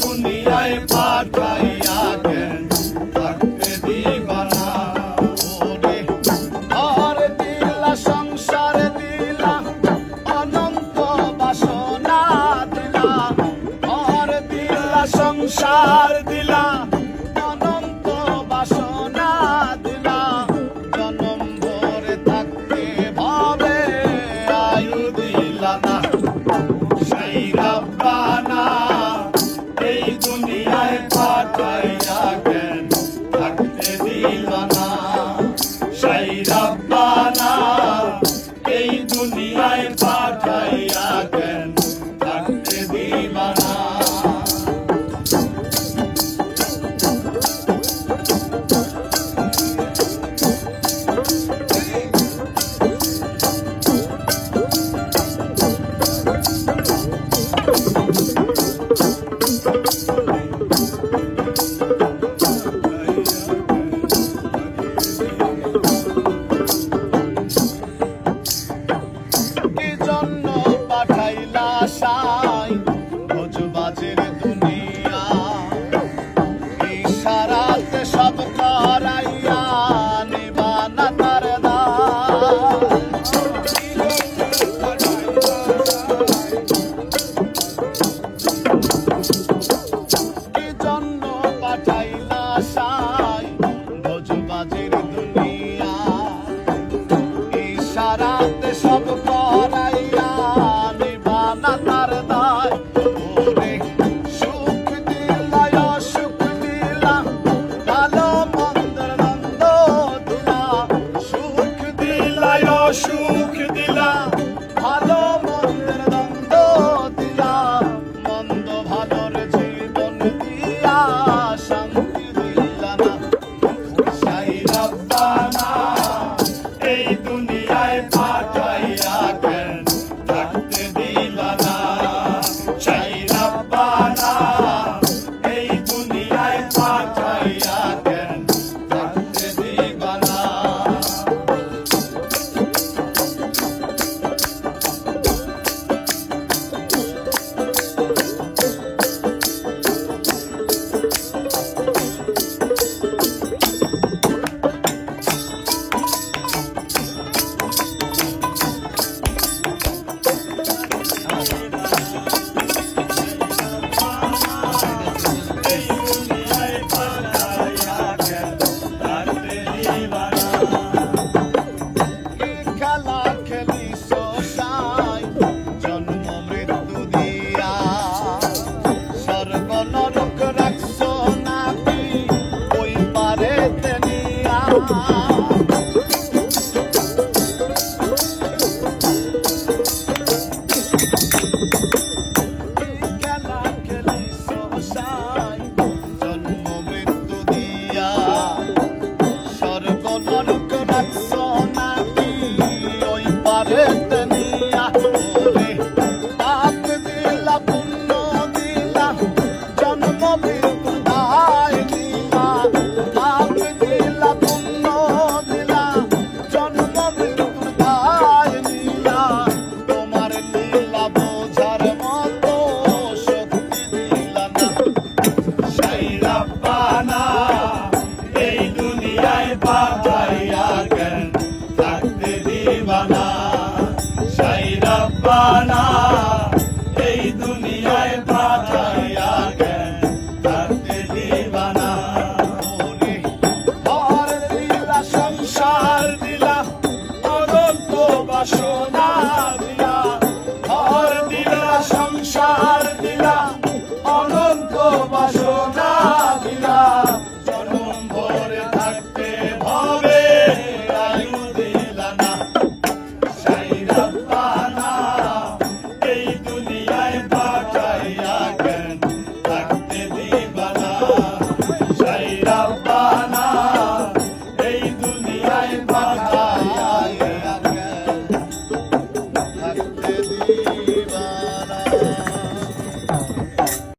দুনিয়ায় পাঠাইয়া কেন Jada. নরক রাখছ নাকি ওই পারে তেনিয়া এই দুনিয়ায় পাঠাইয়া থাকতে দিবানা ঘর দিলা সংসার দিলা, অনন্ত বাসনা দিলা ঘর দিলা দিলা